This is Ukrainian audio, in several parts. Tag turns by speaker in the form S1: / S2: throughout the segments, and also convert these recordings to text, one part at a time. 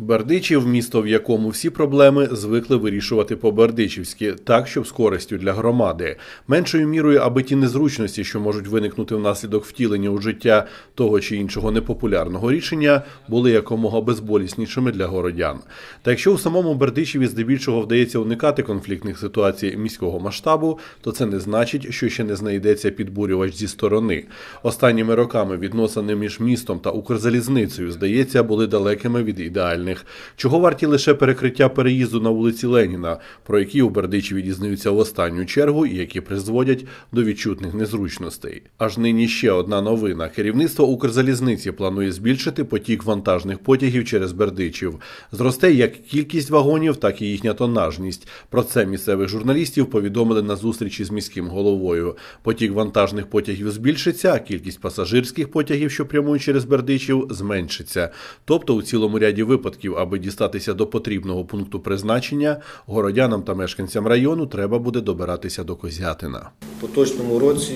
S1: Бердичів місто, в якому всі проблеми звикли вирішувати по-бердичівськи, так, щоб з користю для громади. Меншою мірою, аби ті незручності, що можуть виникнути внаслідок втілення у життя того чи іншого непопулярного рішення, були якомога безболіснішими для городян. Та якщо у самому Бердичеві здебільшого вдається уникати конфліктних ситуацій міського масштабу, то це не значить, що ще не знайдеться підбурювач зі сторони. Останніми роками відносини між містом та Укрзалізницею, здається, були далекими від ідеальних. Чого варті лише перекриття переїзду на вулиці Леніна, про які у Бердичеві дізнаються в останню чергу і які призводять до відчутних незручностей. Аж нині ще одна новина: керівництво Укрзалізниці планує збільшити потік вантажних потягів через Бердичів. Зросте як кількість вагонів, так і їхня тонажність. Про це місцевих журналістів повідомили на зустрічі з міським головою. Потік вантажних потягів збільшиться, а кількість пасажирських потягів, що прямують через Бердичів, зменшиться. Тобто, у цілому ряді випадків, аби дістатися до потрібного пункту призначення, городянам та мешканцям району треба буде добиратися до Козятина.
S2: В поточному році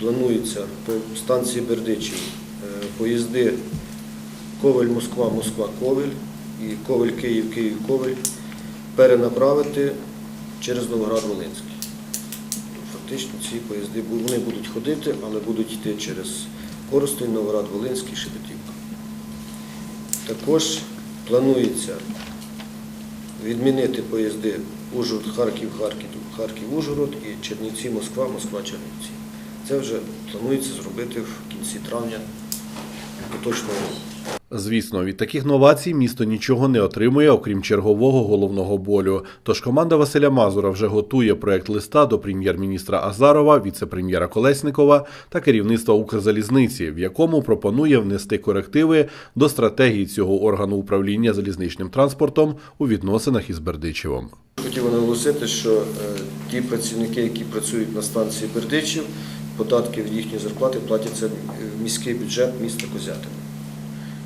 S2: планується по станції Бердичів е, поїзди Ковель-Москва, Москва-Ковель і Ковель-Київ, Київ-Ковель перенаправити через Новоград-Волинський. Фактично ці поїзди вони будуть ходити, але будуть йти через Коростень, Новоград-Волинський, Шепетівка. Також планується відмінити поїзди Ужгород, Харків, Харків, Харків, Ужгород і Чернівці, Москва, Москва, Чернівці. Це вже планується зробити в кінці травня поточного року.
S1: Звісно, від таких новацій місто нічого не отримує, окрім чергового головного болю. Тож команда Василя Мазура вже готує проект листа до прем'єр-міністра Азарова, віце-прем'єра Колесникова та керівництва Укрзалізниці, в якому пропонує внести корективи до стратегії цього органу управління залізничним транспортом у відносинах із Бердичевом.
S2: Хотів наголосити, що е, ті працівники, які працюють на станції Бердичів, податки від їхньої зарплати платяться в міський бюджет міста Козятина.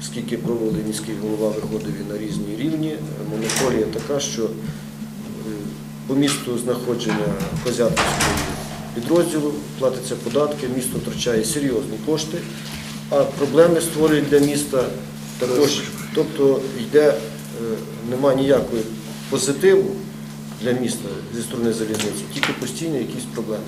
S2: Скільки проводив міський голова, виходив і на різні рівні. Монополія така, що е, по місту знаходження Козятинського підрозділу платяться податки, місто втрачає серйозні кошти, а проблеми створюють для міста також. Тобто йде, е, нема ніякої позитиву для міста зі сторони залізниці, тільки постійно якісь проблеми.